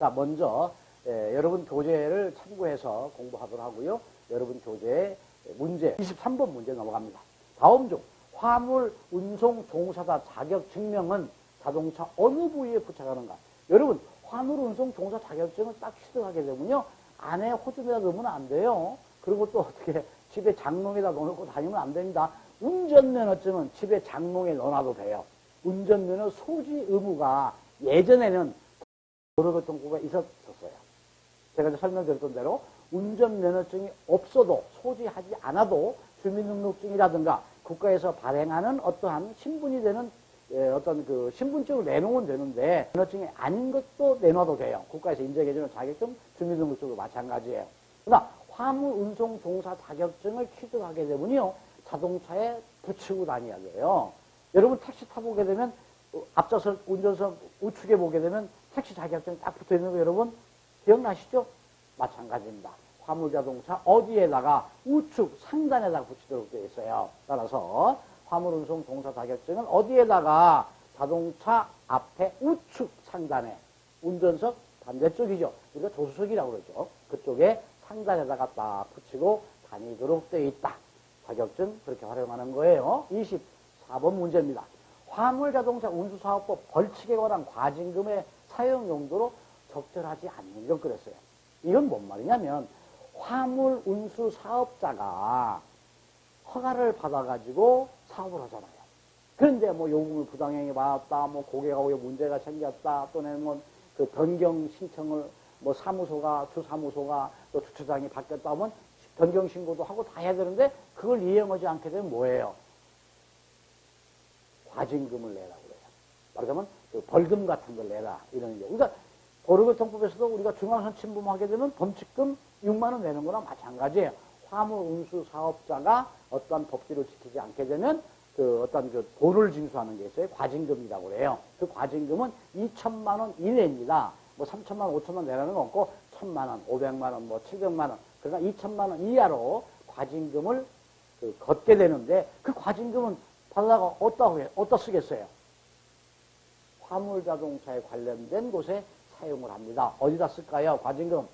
자, 먼저 예, 여러분 교재를 참고해서 공부하도록 하고요. 여러분 교재 문제 23번 문제 넘어갑니다. 다음 중 화물 운송 종사자 자격 증명은 자동차 어느 부위에 부착하는가? 여러분 화물 운송 종사 자격증을 딱 취득하게 되면요 안에 호주에다 넣으면 안 돼요. 그리고 또 어떻게 집에 장롱에다 넣어놓고 다니면 안 됩니다. 운전면허증은 집에 장롱에 넣어놔도 돼요. 운전면허 소지 의무가 예전에는 도로교통부가 있었었어요. 제가 설명드렸던 대로 운전면허증이 없어도 소지하지 않아도 주민등록증이라든가 국가에서 발행하는 어떠한 신분이 되는 예, 어떤 그 신분증을 내놓으면 되는데 면허증이 아닌 것도 내놔도 돼요. 국가에서 인정해주는 자격증, 주민등록증도 마찬가지예요. 그러나 화물 운송 종사 자격증을 취득하게 되면요 자동차에 붙이고 다녀야 돼요. 여러분 택시 타보게 되면 어, 앞좌석 운전석 우측에 보게 되면 택시 자격증 딱 붙어 있는 거 여러분 기억나시죠? 마찬가지입니다. 화물 자동차 어디에다가 우측 상단에다가 붙이도록 되어 있어요. 따라서 화물 운송 종사 자격증은 어디에다가 자동차 앞에 우측 상단에 운전석 반대쪽이죠. 우리가 조수석이라고 그러죠. 그쪽에 상단에다가 딱 붙이고 다니도록 되어 있다. 자격증 그렇게 활용하는 거예요. 24번 문제입니다. 화물 자동차 운수사업법 벌칙에 관한 과징금의 사용 용도로 적절하지 않는 것 그랬어요. 이건 뭔 말이냐면 화물 운수 사업자가 허가를 받아가지고 사업을 하잖아요. 그런데 뭐 요금을 부당행위 받았다, 뭐 고객하고 문제가 생겼다, 또는 뭐그 변경 신청을 뭐 사무소가 주사무소가 또 주차장이 바뀌었다 하면 변경 신고도 하고 다 해야 되는데 그걸 이행하지 않게 되면 뭐예요? 과징금을 내라고 그래요. 말하자면 그 벌금 같은 걸 내라 이런 게. 그러니까 도로교통법에서도 우리가 중앙선 침범하게 되면 범칙금 6만 원 내는 거랑 마찬가지예요. 화물 운수 사업자가 어떠한 법규를 지키지 않게 되면 그 어떤 그 돈을 징수하는 게 있어요. 과징금이라고 그래요. 그 과징금은 2천만 원 이내입니다. 뭐 3천만 원, 5천만 원 내라는 거 없고 1천만 원, 500만 원, 뭐 700만 원. 그러니까 2천만 원 이하로 과징금을 그 걷게 되는데 그 과징금은 받아다가 어디다, 어디다 쓰겠어요? 화물 자동차에 관련된 곳에 사용을 합니다. 어디다 쓸까요? 과징금.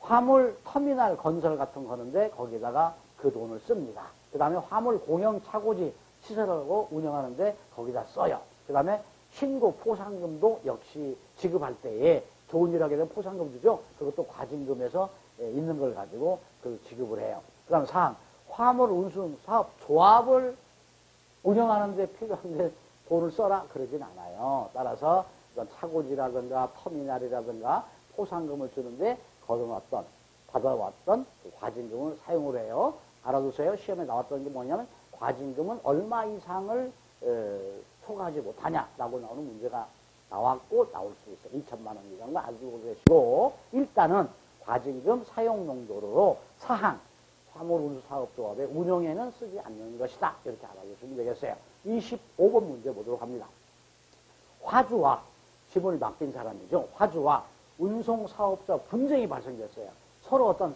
화물 터미널 건설 같은 거 하는데 거기다가 그 돈을 씁니다. 그 다음에 화물 공영 차고지 시설하고 운영하는데 거기다 써요. 그 다음에 신고 포상금도 역시 지급할 때에 좋은 일 하게 되면 포상금 주죠. 그것도 과징금에서 예, 있는 걸 가지고 그 지급을 해요. 그 다음 사항, 화물 운송 사업 조합을 운영하는데 필요한데 돈을 써라 그러진 않아요. 따라서 이건 차고지라든가 터미널이라든가 포상금을 주는데 거둬놨던 받아왔던 그 과징금을 사용을 해요. 알아두세요. 시험에 나왔던 게 뭐냐면 과징금은 얼마 이상을 에, 초과하지 못하냐라고 나오는 문제가 나왔고 나올 수 있어요. 2천만 원 이상은 알고 계시고 일단은 과징금 사용 용도로 사항 화물운수사업조합의 운영에는 쓰지 않는 것이다. 이렇게 알아두시면 되겠어요. 25번 문제 보도록 합니다. 화주와 지분을 맡긴 사람이죠. 화주와 운송사업자 분쟁이 발생됐어요. 서로 어떤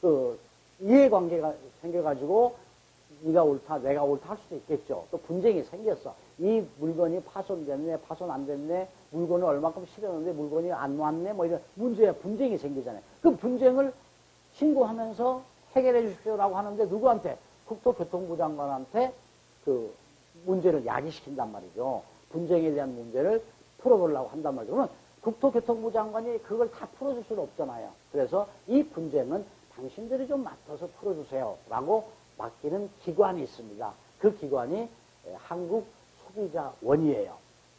그 이해관계가 생겨가지고 네가 옳다, 내가 옳다 할 수도 있겠죠. 또 분쟁이 생겼어. 이 물건이 파손됐네, 파손 안 됐네, 물건을 얼마큼 실었는데 물건이 안 왔네, 뭐 이런 문제, 분쟁이 생기잖아요. 그 분쟁을 신고하면서 해결해 주십시오라고 하는데 누구한테? 국토교통부 장관한테 그 문제를 야기시킨단 말이죠. 분쟁에 대한 문제를 풀어보려고 한단 말이죠. 그러면 국토교통부 장관이 그걸 다 풀어줄 수는 없잖아요. 그래서 이 분쟁은 당신들이 좀 맡아서 풀어주세요. 라고 맡기는 기관이 있습니다. 그 기관이 한국 소비자원이에요.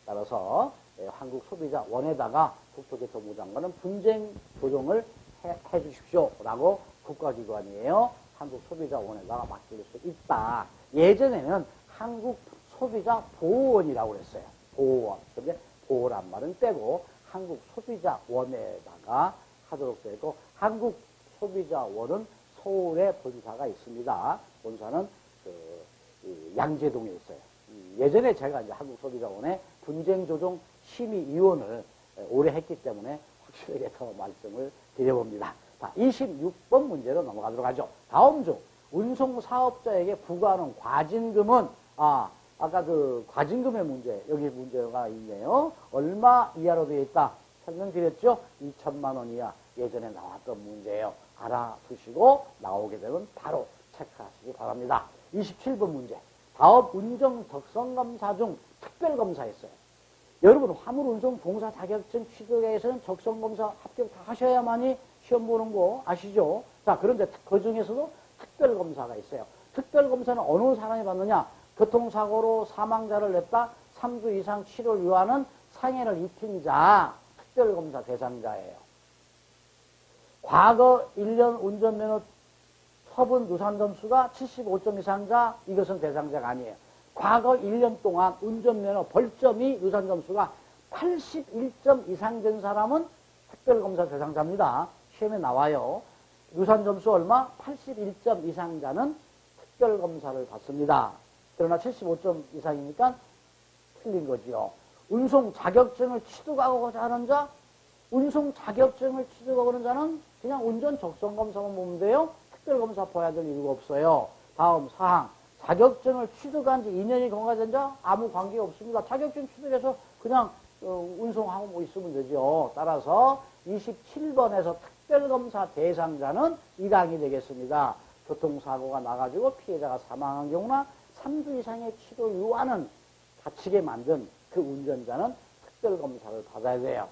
따라서 한국 소비자원에다가 국토교통부 장관은 분쟁 조정을 해, 해 주십시오. 라고 국가기관이에요. 한국 소비자원에다가 맡길 수 있다. 예전에는 한국 소비자 보호원이라고 그랬어요. 보호원. 근데 보호란 말은 빼고 한국 소비자원에다가 하도록 되어 있고 한국 소비자원은 서울에 본사가 있습니다. 본사는 그, 그 양재동에 있어요. 예전에 제가 이제 한국 소비자원의 분쟁조정 심의위원을 오래 했기 때문에 확실하게 더 말씀을 드려봅니다. 자, 26번 문제로 넘어가도록 하죠. 다음 중 운송사업자에게 부과하는 과징금은 아, 아까 그 과징금의 문제 여기 문제가 있네요. 얼마 이하로 되어 있다. 설명드렸죠? 2천만 원 이하 예전에 나왔던 문제예요. 알아두시고 나오게 되면 바로 체크하시기 바랍니다. 27번 문제. 다음 운정 적성검사 중 특별검사였어요. 여러분 화물운송 종사 자격증 취득에 위해서는 적성검사 합격 다 하셔야만이 시험 보는 거 아시죠? 자 그런데 그 중에서도 특별검사가 있어요. 특별검사는 어느 사람이 받느냐? 교통사고로 사망자를 냈다 3주 이상 치료를 요하는 상해를 입힌 자 특별검사 대상자예요. 과거 1년 운전면허 처분 누산 점수가 75점 이상 자 이것은 대상자가 아니에요. 과거 1년 동안 운전면허 벌점이 유산 점수가 81점 이상 된 사람은 특별검사 대상자입니다. 시험에 나와요. 유산 점수 얼마? 81점 이상자는 특별검사를 받습니다. 그러나 75점 이상이니까 틀린 거지요. 운송 자격증을 취득하고자 하는 자, 운송 자격증을 취득하고는 자는 그냥 운전 적성 검사만 보면 돼요. 특별 검사 봐야 될 이유가 없어요. 다음 사항. 자격증을 취득한 지 2년이 경과된 자 아무 관계 없습니다. 자격증 취득해서 그냥 어, 운송하고 뭐 있으면 되죠. 따라서 27번에서 특별검사 대상자는 1항이 되겠습니다. 교통사고가 나가지고 피해자가 사망한 경우나 3주 이상의 치료 요하는 다치게 만든 그 운전자는 특별검사를 받아야 돼요.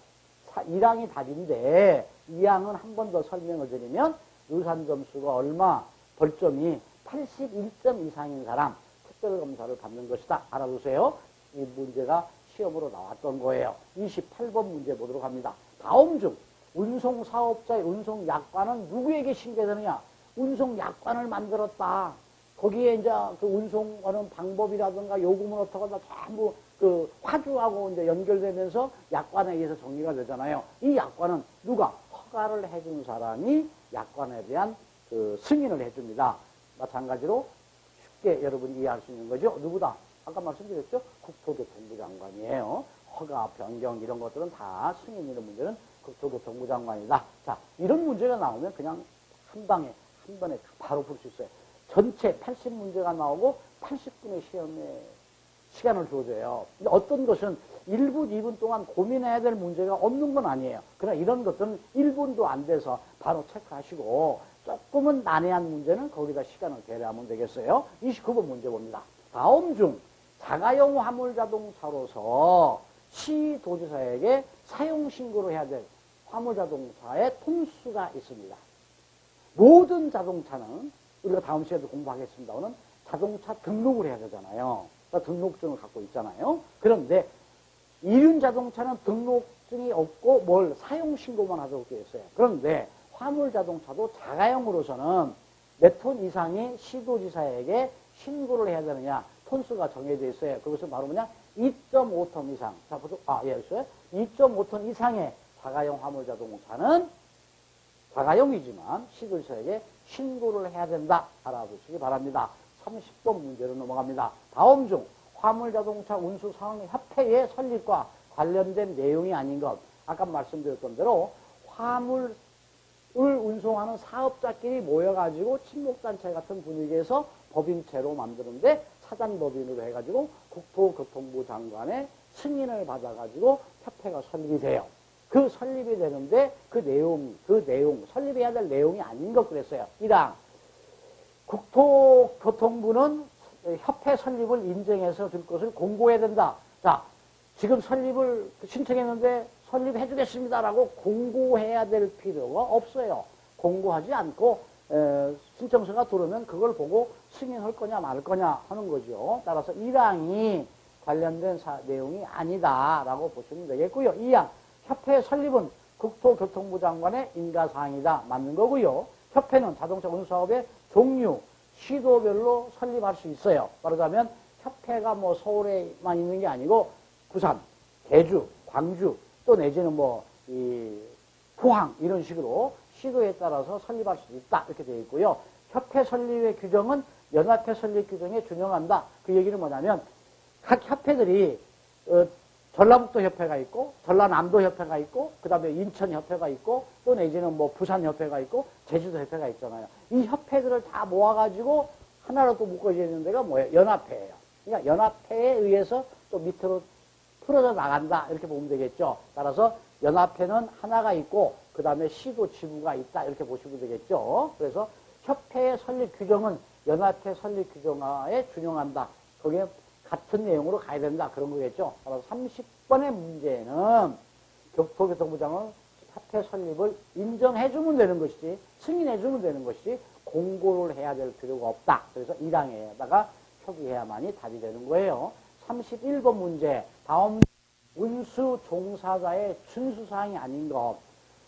1항이 답인데 2항은 한 번 더 설명을 드리면 유산 점수가 얼마 벌점이 81점 이상인 사람 특별검사를 받는 것이다. 알아두세요. 이 문제가 시험으로 나왔던 거예요. 28번 문제 보도록 합니다. 다음 중 운송사업자의 운송약관은 누구에게 신고되느냐? 운송약관을 만들었다. 거기에 이제 그 운송하는 방법이라든가 요금은 어떻게 하다 전부 그 화주하고 이제 연결되면서 약관에 의해서 정리가 되잖아요. 이 약관은 누가 허가를 해준 사람이 약관에 대한 그 승인을 해줍니다. 마찬가지로 쉽게 여러분이 이해할 수 있는 거죠. 누구다? 아까 말씀드렸죠? 국토교통부 장관이에요. 허가, 변경 이런 것들은 다 승인 이런 문제는 국토교통부 장관이다. 자, 이런 문제가 나오면 그냥 한 방에, 한 번에 바로 풀 수 있어요. 전체 80문제가 나오고 80분의 시험에 시간을. 근데 어떤 것은 1분, 2분 동안 고민해야 될 문제가 없는 건 아니에요. 그러나 이런 것들은 1분도 안 돼서 바로 체크하시고 조금은 난해한 문제는 거기다 시간을 계량하면 되겠어요. 29번 문제 봅니다. 다음 중 자가용 화물 자동차로서 시 도지사에게 사용 신고를 해야 될 화물 자동차의 통수가 있습니다. 모든 자동차는 우리가 다음 시간에 공부하겠습니다. 오는 자동차 등록을 해야 되잖아요. 등록증을 갖고 있잖아요. 그런데 이륜 자동차는 등록증이 없고 뭘 사용 신고만 하도록 되어 있어요. 그런데 화물 자동차도 자가용으로서는 몇 톤 이상의 시도지사에게 신고를 해야 되느냐 톤수가 정해져 있어요. 그것은 바로 뭐냐 2.5톤 이상. 자, 보죠. 아, 예, 있어요. 2.5톤 이상의 자가용 화물 자동차는 자가용이지만 시도지사에게 신고를 해야 된다. 알아두시기 바랍니다. 30번 문제로 넘어갑니다. 다음 중 화물자동차 운수상협회의 설립과 관련된 내용이 아닌 것. 아까 말씀드렸던 대로 화물을 운송하는 사업자끼리 모여가지고 친목단체 같은 분위기에서 법인체로 만드는데 사단법인으로 해가지고 국토교통부 장관의 승인을 받아가지고 협회가 설립이 돼요. 그 설립이 되는데 그 내용, 그 내용, 설립해야 될 내용이 아닌 것 그랬어요. 1항. 국토교통부는 협회 설립을 인정해서 줄 것을 공고해야 된다. 자, 지금 설립을 신청했는데 설립해 주겠습니다라고 공고해야 될 필요가 없어요. 공고하지 않고 에, 신청서가 들어오면 그걸 보고 승인할 거냐 말 거냐 하는 거죠. 따라서 1항이 관련된 사, 내용이 아니다라고 보시면 되겠고요. 2항 협회 설립은 국토교통부 장관의 인가사항이다. 맞는 거고요. 협회는 자동차 운수사업의 종류, 시도별로 설립할 수 있어요. 말하자면 협회가 뭐 서울에만 있는 게 아니고 부산, 대주, 광주 또 내지는 뭐 이 포항 이런 식으로 시도에 따라서 설립할 수 있다 이렇게 되어 있고요. 협회 설립의 규정은 연합회 설립 규정에 준용한다. 그 얘기는 뭐냐면 각 협회들이 어, 전라북도 협회가 있고 전라남도 협회가 있고 그다음에 인천 협회가 있고 또 내지는 뭐 부산 협회가 있고 제주도 협회가 있잖아요. 이 협회들을 다 모아가지고 하나로 또 묶어져 있는 데가 뭐예요? 연합회예요. 그러니까 연합회에 의해서 또 밑으로 풀어져 나간다 이렇게 보면 되겠죠. 따라서 연합회는 하나가 있고 그 다음에 시도 지부가 있다 이렇게 보시면 되겠죠. 그래서 협회의 설립 규정은 연합회 설립 규정에 준용한다. 거기에 같은 내용으로 가야 된다 그런 거겠죠. 따라서 30번의 문제는 교토교통부장은 협회 설립을 인정해주면 되는 것이지 승인해주면 되는 것이지 공고를 해야 될 필요가 없다. 그래서 1항에다가 표기해야만이 답이 되는 거예요. 31번 문제 다음 운수 종사자의 준수사항이 아닌 것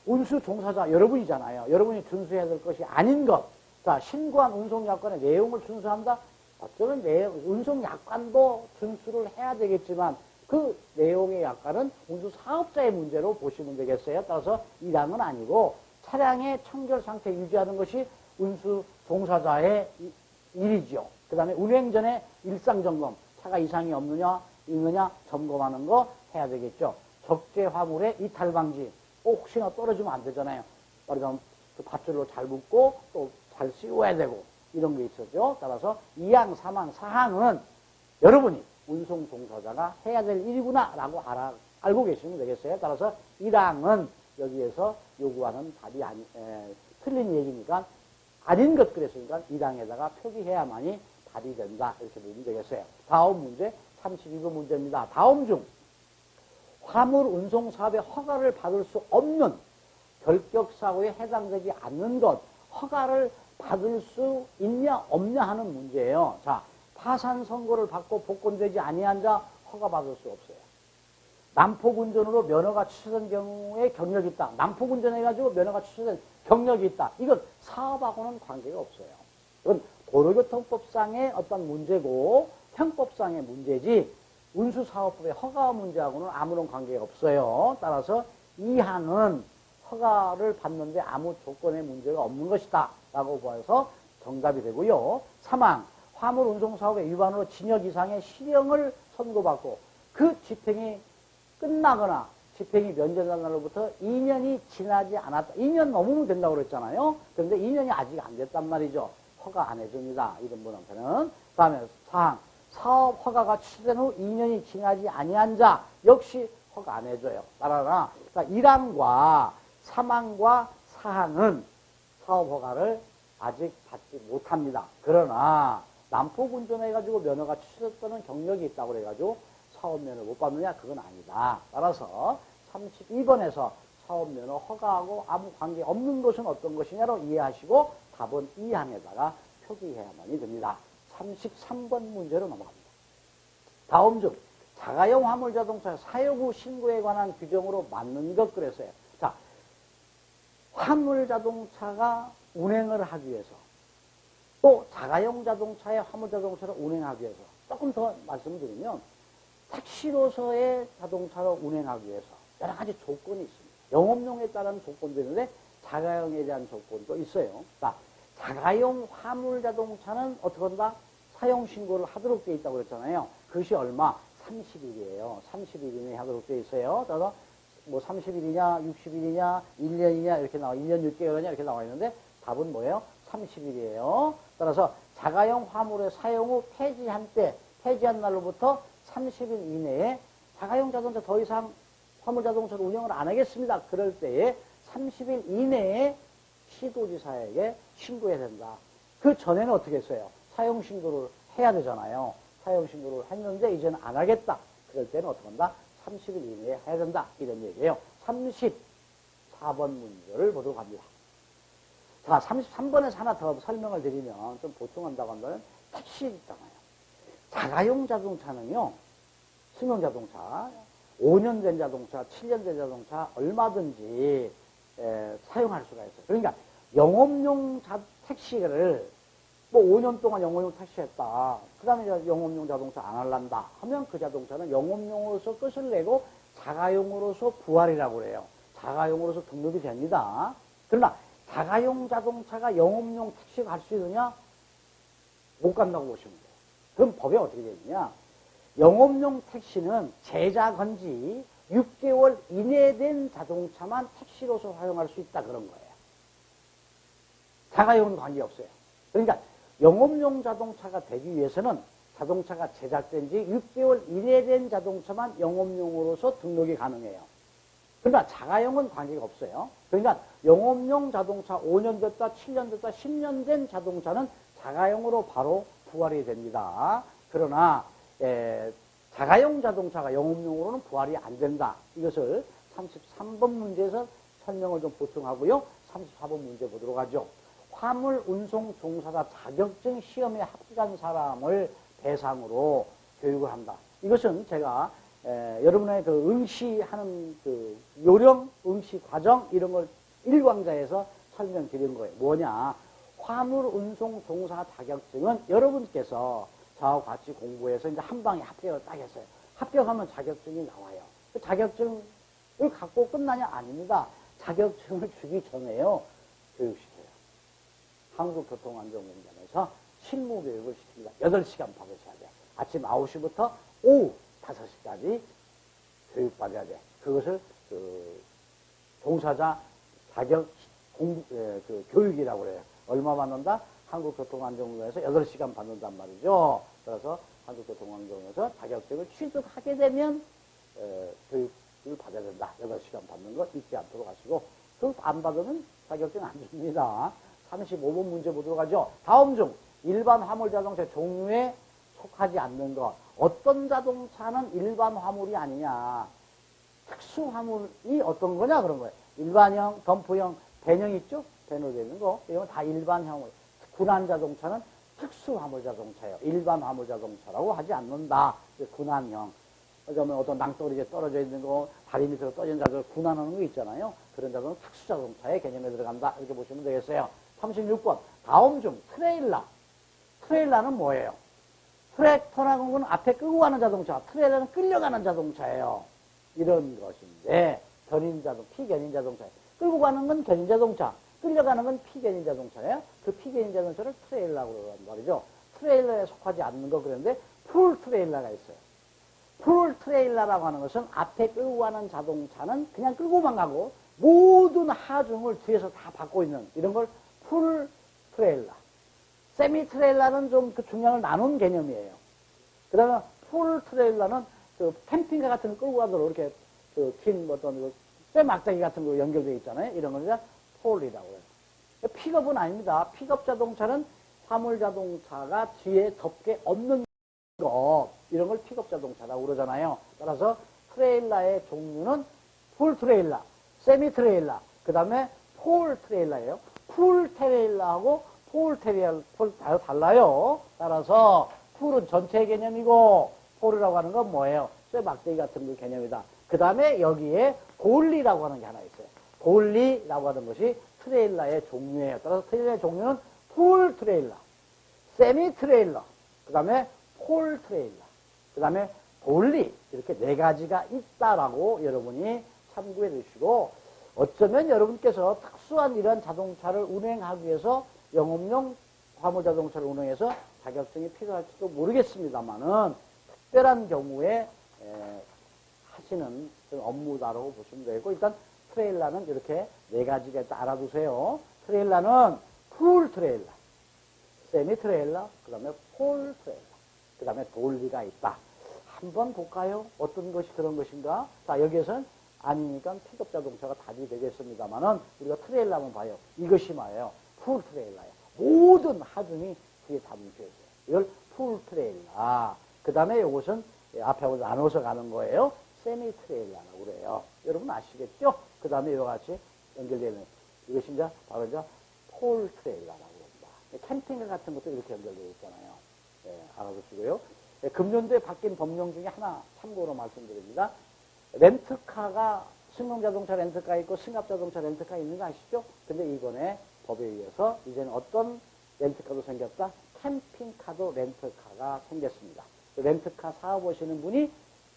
운수 종사자 여러분이잖아요. 여러분이 준수해야 될 것이 아닌 것. 자, 신고한 운송약관의 내용을 준수한다? 어쩌면 내용, 운송 약관도 준수를 해야 되겠지만 그 내용의 약관은 운수 사업자의 문제로 보시면 되겠어요. 따라서 이랑은 아니고 차량의 청결 상태 유지하는 것이 운수 종사자의 이- 일이죠. 그 다음에 운행 전에 일상 점검, 차가 이상이 없느냐, 있느냐 점검하는 거 해야 되겠죠. 적재 화물의 이탈 방지, 꼭 혹시나 떨어지면 안 되잖아요. 그 밧줄로 잘 묶고 또 잘 씌워야 되고 이런 게 있었죠. 따라서 2항, 3항, 4항은 여러분이 운송 종사자가 해야 될 일이구나 라고 알아, 알고 계시면 되겠어요. 따라서 1항은 여기에서 요구하는 답이 아니, 에, 틀린 얘기니까 아닌 것 그랬으니까 1항에다가 표기해야만이 답이 된다. 이렇게 보면 되겠어요. 다음 문제 32번 문제입니다. 다음 중 화물 운송 사업의 허가를 받을 수 없는 결격 사고에 해당되지 않는 것 허가를 받을 수 있냐 없냐 하는 문제예요. 자, 파산 선고를 받고 복권되지 아니한 자 허가 받을 수 없어요. 난폭 운전으로 면허가 취소된 경우에 경력이 있다. 난폭 운전해가지고 면허가 취소된 경력이 있다. 이건 사업하고는 관계가 없어요. 이건 도로교통법상의 어떤 문제고 형법상의 문제지 운수사업법의 허가 문제하고는 아무런 관계가 없어요. 따라서 이 항은 허가를 받는데 아무 조건의 문제가 없는 것이다. 라고 보아서 정답이 되고요. 3항 화물 운송 사업의 위반으로 징역 이상의 실형을 선고받고 그 집행이 끝나거나 집행이 면제된 날로부터 2년이 지나지 않았다. 2년 넘으면 된다고 그랬잖아요. 그런데 2년이 아직 안 됐단 말이죠. 허가 안 해줍니다. 이런 분한테는. 다음에 사항 사업 허가가 취소된 후 2년이 지나지 아니한 자 역시 허가 안 해줘요. 따라라. 그러니까 1항과 3항과 4항은 사업 허가를 아직 받지 못합니다. 그러나 난폭 운전해가지고 면허가 취소됐다는 경력이 있다고 그래가지고 사업 면허 못 받느냐? 그건 아니다. 따라서 32번에서 사업 면허 허가하고 아무 관계 없는 것은 어떤 것이냐로 이해하시고 답은 2항에다가 표기해야만이 됩니다. 33번 문제로 넘어갑니다. 다음 중 자가용 화물 자동차 사용 후 신고에 관한 규정으로 맞는 것 그랬어요. 자, 화물 자동차가 운행을 하기 위해서 또 자가용 자동차의 화물 자동차를 운행하기 위해서 조금 더 말씀을 드리면 택시로서의 자동차를 운행하기 위해서 여러 가지 조건이 있습니다. 영업용에 따른 조건도 있는데 자가용에 대한 조건도 있어요. 자, 자가용 화물 자동차는 어떻게 한다? 사용 신고를 하도록 되어 있다고 그랬잖아요. 그것이 얼마? 30일이에요. 30일 이내에 하도록 되어 있어요. 따라서 뭐 30일이냐, 60일이냐, 1년이냐 이렇게 나와, 1년 6개월이냐 이렇게 나와 있는데 답은 뭐예요? 30일이에요. 따라서 자가용 화물의 사용 후 폐지한 때, 폐지한 날로부터 30일 이내에 자가용 자동차 더 이상 화물 자동차를 운영을 안 하겠습니다. 그럴 때에 30일 이내에 시도지사에게 신고해야 된다. 그 전에는 어떻게 했어요? 사용 신고를 해야 되잖아요. 사용 신고를 했는데 이제는 안 하겠다. 그럴 때는 어떻게 한다? 30일 이내에 해야 된다. 이런 얘기예요. 34번 문제를 보도록 합니다. 자, 33번에서 하나 더 설명을 드리면 좀 보충한다고 한다면 택시 있잖아요. 자가용 자동차는요, 승용 자동차, 5년 된 자동차, 7년 된 자동차 얼마든지 에, 사용할 수가 있어요. 그러니까 영업용 자, 택시를 뭐 5년 동안 영업용 택시 했다. 그 다음에 영업용 자동차 안 할란다. 하면 그 자동차는 영업용으로서 끝을 내고 자가용으로서 부활이라고 그래요. 자가용으로서 등록이 됩니다. 그러나 자가용 자동차가 영업용 택시가 갈수 있느냐? 못 간다고 보시면 돼요. 그럼 법에 어떻게 되느냐? 영업용 택시는 제자 건지 6개월 이내 된 자동차만 택시로서 사용할 수 있다 그런 거예요. 자가용은 관계없어요. 그러니까 영업용 자동차가 되기 위해서는 자동차가 제작된 지 6개월 이내 된 자동차만 영업용으로서 등록이 가능해요. 그러나 자가용은 관계가 없어요. 그러니까 영업용 자동차 5년 됐다, 7년 됐다, 10년 된 자동차는 자가용으로 바로 부활이 됩니다. 그러나 에, 자가용 자동차가 영업용으로는 부활이 안 된다. 이것을 33번 문제에서 설명을 좀 보충하고요. 34번 문제 보도록 하죠. 화물 운송 종사자 자격증 시험에 합격한 사람을 대상으로 교육을 한다. 이것은 제가 에, 여러분의 그 응시하는 그 요령, 응시 과정 이런 걸 일광자에서 설명드린 거예요. 뭐냐? 화물 운송 종사 자격증은 여러분께서 저하고 같이 공부해서 이제 한 방에 합격을 딱 했어요. 합격하면 자격증이 나와요. 그 자격증을 갖고 끝나냐? 아닙니다. 자격증을 주기 전에요. 교육시켜요. 한국교통안전공단에서 실무 교육을 시킵니다. 8시간 받으셔야 돼. 아침 9시부터 오후 5시까지 교육받아야 돼. 그것을 그 종사자 자격 공, 예, 그 교육이라고 그래요. 얼마 받는다? 한국교통안전공단에서 8시간 받는단 말이죠. 그래서 한국교통안전공단에서 자격증을 취득하게 되면 에, 교육을 받아야 된다. 8시간 받는 거 잊지 않도록 하시고 그안 받으면 자격증 안 줍니다. 35번 문제 보도록 하죠. 다음 중 일반 화물 자동차 종류에 속하지 않는 것. 어떤 자동차는 일반 화물이 아니냐. 특수 화물이 어떤 거냐 그런 거예요. 일반형, 덤프형, 배형 있죠? 배로 되는 거. 이건 다 일반 화물. 군한 자동차는 특수 화물 자동차예요. 일반 화물 자동차라고 하지 않는다. 군한형. 그러면 어떤 낭떠러지에 떨어져 있는 거, 다리 밑으로 떨어진 자들 군한하는 거 있잖아요. 그런 자들은 특수 자동차의 개념에 들어간다. 이렇게 보시면 되겠어요. 36번. 다음 중 트레일러. 트레일러는 뭐예요? 트랙터라는 건 앞에 끄고 가는 자동차, 트레일러는 끌려가는 자동차예요. 이런 것인데, 견인 자동, 피견인 자동차. 끌고 가는 건 견인 자동차, 끌려가는 건 피견인 자동차예요. 그 피견인 자동차를 트레일러라고 그러는 말이죠. 트레일러에 속하지 않는 거 그런데 풀 트레일러가 있어요. 풀 트레일러라고 하는 것은 앞에 끌고 가는 자동차는 그냥 끌고만 가고 모든 하중을 뒤에서 다 받고 있는 이런 걸 풀 트레일러. 세미 트레일러는 좀 그 중량을 나눈 개념이에요. 그 다음에 풀 트레일러는 그 캠핑카 같은 거 끌고 가도록 이렇게 그긴 어떤 그 쇠막대기 같은 거 연결되어 있잖아요. 이런 걸 이제 폴이라고 해요. 픽업은 아닙니다. 픽업 자동차는 화물 자동차가 뒤에 덮개 없는 것 이런 걸 픽업 자동차라고 그러잖아요. 따라서 트레일러의 종류는 풀 트레일러, 세미 트레일러, 그 다음에 폴 트레일러예요. 풀 트레일러하고 폴다 달라요. 따라서 풀은 전체 개념이고 폴이라고 하는 건 뭐예요? 쇠 막대기 같은 거 개념이다. 그 다음에 여기에 돌리라고 하는 게 하나 있어요. 돌리라고 하는 것이 트레일러의 종류예요. 따라서 트레일러의 종류는 풀 트레일러, 세미 트레일러, 그 다음에 폴 트레일러, 그 다음에 돌리 이렇게 네 가지가 있다라고 여러분이 참고해 주시고 어쩌면 여러분께서 특수한 이런 자동차를 운행하기 위해서 영업용 화물 자동차를 운행해서 자격증이 필요할지도 모르겠습니다만은 특별한 경우에 에, 하시는 업무다라고 보시면 되고 일단 트레일러는 이렇게 네 가지가 알아두세요. 트레일러는 풀 트레일러, 세미 트레일러, 그 다음에 폴 트레일러, 그 다음에 돌리가 있다. 한번 볼까요? 어떤 것이 그런 것인가? 자, 여기에서는 아니니까 픽업 자동차가 답이 되겠습니다만은 우리가 트레일러 한번 봐요. 이것이 뭐예요? 풀 트레일러예요. 모든 하중이 뒤에 담겨 있어요. 이걸 풀 트레일러. 그 다음에 이것은 앞하고 나눠서 가는 거예요. 세미 트레일러라고 그래요. 여러분 아시겠죠? 그 다음에 이와 같이 연결되는 이것이 이제 바로 이제 폴 트레일러라고 합니다. 캠핑카 같은 것도 이렇게 연결되어 있잖아요. 네, 알아두시고요. 네, 금년도에 바뀐 법령 중에 하나 참고로 말씀드립니다. 렌트카가 승용자동차 렌트카 있고 승합자동차 렌트카 있는 거 아시죠? 근데 이번에 법에 의해서 이제는 어떤 렌트카도 생겼다? 캠핑카도 렌트카가 생겼습니다. 렌트카 사업하시는 분이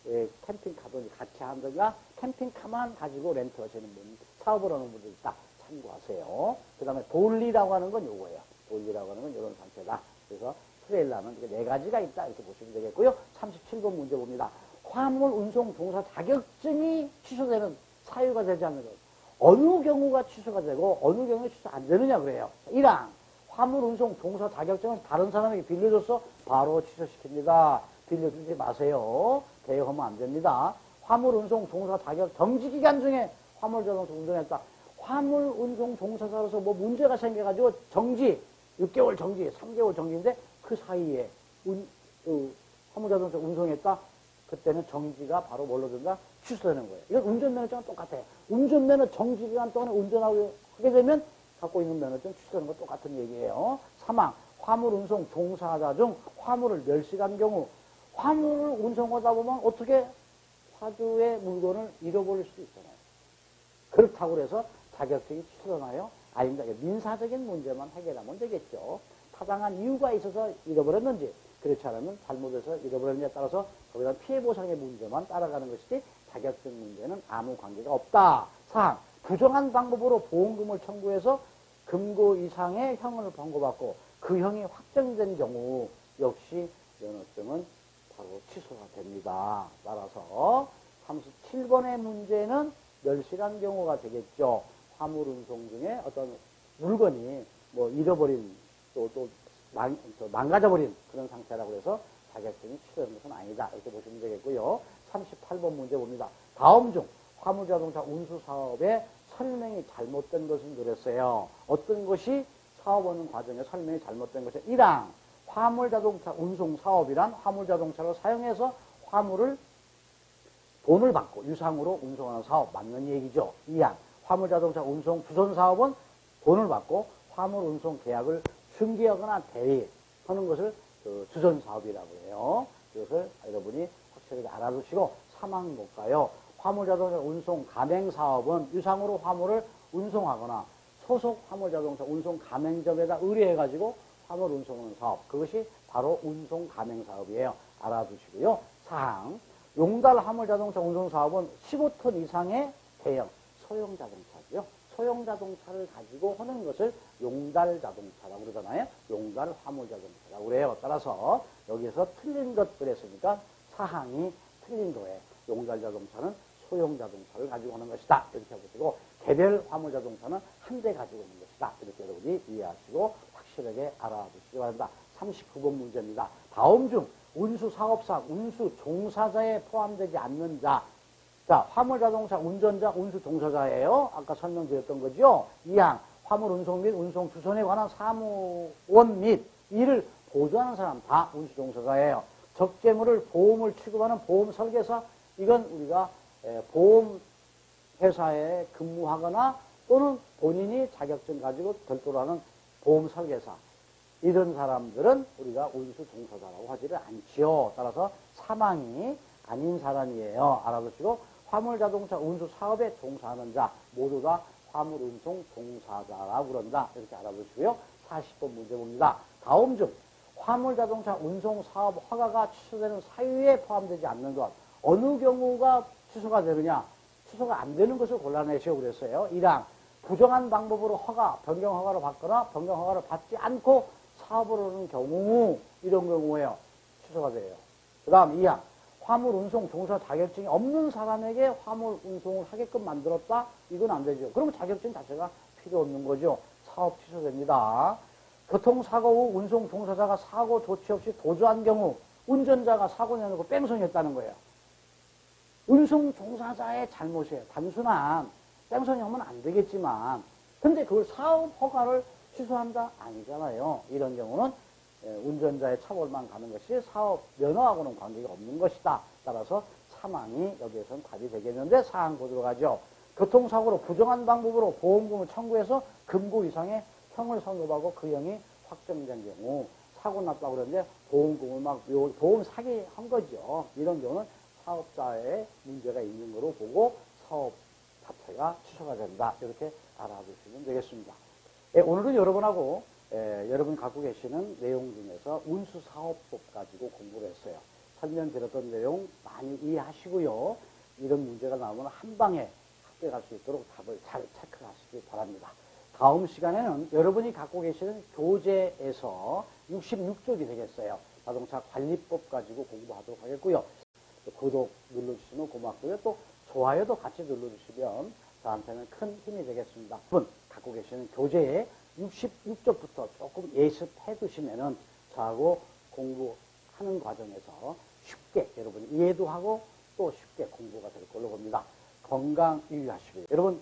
예, 캠핑카도 같이 한다가 캠핑카만 가지고 렌트 하시는 분, 사업을 하는 분들 있다. 참고하세요. 그 다음에 돌리라고 하는 건 요거예요. 돌리라고 하는 건 이런 상태다. 그래서 트레일러는 네 가지가 있다. 이렇게 보시면 되겠고요. 37번 문제 봅니다. 화물 운송 종사 자격증이 취소되는 사유가 되지 않는 것. 어느 경우가 취소가 되고 어느 경우에 취소 안 되느냐 그래요. 1항 화물 운송 종사 자격증을 다른 사람에게 빌려줘서 바로 취소시킵니다. 빌려주지 마세요. 대여하면 안 됩니다. 화물 운송 종사 자격 정지 기간 중에 화물 자동차 운전했다. 화물 운송 종사자로서 뭐 문제가 생겨가지고 정지 6개월 정지, 3개월 정지인데 그 사이에 운, 그 화물 자동차 운송했다. 그때는 정지가 바로 뭘로 된다? 취소되는 거예요. 이건 운전면허증은 똑같아요. 운전면허 정지 기간 동안에 운전하게 하게 되면 갖고 있는 면허증 취소되는 거 똑같은 얘기예요. 사망, 화물 운송 종사자 중 화물을 멸시한 경우 화물을 운송하다 보면 어떻게 화주의 물건을 잃어버릴 수도 있잖아요. 그렇다고 해서 자격증이 취소되나요? 아닙니다. 민사적인 문제만 해결하면 되겠죠. 타당한 이유가 있어서 잃어버렸는지 그렇지 않으면 잘못해서 잃어버렸느냐에 따라서 거기다 피해 보상의 문제만 따라가는 것이지 자격증 문제는 아무 관계가 없다. 사항 부정한 방법으로 보험금을 청구해서 금고 이상의 형을 번고받고 그 형이 확정된 경우 역시 면허증은 바로 취소가 됩니다. 따라서 37번의 문제는 멸실한 경우가 되겠죠. 화물 운송 중에 어떤 물건이 뭐 잃어버린 또, 또 망, 저 망가져버린 그런 상태라고 해서 자격증이 취소되는 것은 아니다. 이렇게 보시면 되겠고요. 38번 문제 봅니다. 다음 중 화물자동차 운수 사업에 설명이 잘못된 것은 그랬어요. 어떤 것이 사업하는 과정에 설명이 잘못된 것이 1항 화물자동차 운송 사업이란 화물자동차를 사용해서 화물을 돈을 받고 유상으로 운송하는 사업 맞는 얘기죠. 2항 화물자동차 운송 주선 사업은 돈을 받고 화물 운송 계약을 중개하거나 대리하는 것을 그 주선 사업이라고 해요. 이것을 여러분이 확실하게 알아두시고 3항 볼까요? 화물자동차 운송 가맹 사업은 유상으로 화물을 운송하거나 소속 화물자동차 운송 가맹점에다 의뢰해가지고 화물 운송하는 사업. 그것이 바로 운송 가맹 사업이에요. 알아두시고요. 사항. 용달 화물자동차 운송 사업은 15톤 이상의 대형 소형 자동차고요. 소형 자동차를 가지고 하는 것을 용달 자동차라고 그러잖아요. 용달 화물 자동차라고 그래요. 따라서 여기서 틀린 것 그랬으니까 사항이 틀린 거예요. 용달 자동차는 소형 자동차를 가지고 하는 것이다. 이렇게 보시고 개별 화물 자동차는 한 대 가지고 있는 것이다. 이렇게 여러분이 이해하시고 확실하게 알아두시기 바랍니다. 39번 문제입니다. 다음 중 운수 사업상 운수 종사자에 포함되지 않는 자. 자, 화물 자동차 운전자, 운수 종사자예요. 아까 설명드렸던 거죠. 2항 화물 운송 및 운송 주선에 관한 사무원 및 이를 보조하는 사람 다 운수 종사자예요. 적재물을 보험을 취급하는 보험 설계사 이건 우리가 에, 보험 회사에 근무하거나 또는 본인이 자격증 가지고 별도로 하는 보험 설계사 이런 사람들은 우리가 운수 종사자라고 하지를 않지요. 따라서 사망이 아닌 사람이에요. 알아두시고 화물 자동차 운수 사업에 종사하는 자 모두 다 화물 운송 종사자라고 그런다. 이렇게 알아두시고요. 40번 문제 봅니다. 다음 중 화물 자동차 운송 사업 허가가 취소되는 사유에 포함되지 않는 것 어느 경우가 취소가 되느냐? 취소가 안 되는 것을 골라내시오 그랬어요. 1항 부정한 방법으로 허가, 변경 허가를 받거나 변경 허가를 받지 않고 사업을 하는 경우 이런 경우에요. 취소가 돼요. 그 다음 2항 화물 운송 종사 자격증이 없는 사람에게 화물 운송을 하게끔 만들었다? 이건 안 되죠. 그러면 자격증 자체가 필요 없는 거죠. 사업 취소됩니다. 교통사고 후 운송 종사자가 사고 조치 없이 도주한 경우 운전자가 사고 내놓고 뺑소니했다는 거예요. 운송 종사자의 잘못이에요. 단순한 뺑소니 하면 안 되겠지만 근데 그걸 사업 허가를 취소한다? 아니잖아요. 이런 경우는 예, 운전자의 처벌만 가는 것이 사업 면허하고는 관계가 없는 것이다. 따라서 사망이 여기에서는 답이 되겠는데 사항 보도록 하죠. 교통사고로 부정한 방법으로 보험금을 청구해서 금고 이상의 형을 선고하고 그 형이 확정된 경우 사고 났다고 그러는데 보험금을 막 요- 보험 사기 한 거죠. 이런 경우는 사업자의 문제가 있는 거로 보고 사업 자체가 취소가 된다. 이렇게 알아두시면 되겠습니다. 예, 오늘은 여러분하고 예, 여러분 갖고 계시는 내용 중에서 운수 사업법 가지고 공부를 했어요. 설명드렸던 내용 많이 이해하시고요. 이런 문제가 나오면 한 방에 합격할 수 있도록 답을 잘 체크하시기 바랍니다. 다음 시간에는 여러분이 갖고 계시는 교재에서 66쪽이 되겠어요. 자동차 관리법 가지고 공부하도록 하겠고요. 또 구독 눌러주시면 고맙고요. 또 좋아요도 같이 눌러주시면 저한테는 큰 힘이 되겠습니다. 여러분 갖고 계시는 교재에 66쪽부터 조금 예습해 두시면은 저하고 공부하는 과정에서 쉽게 여러분이 이해도 하고 쉽게 공부가 될 걸로 봅니다. 건강 유의하시고요. 여러분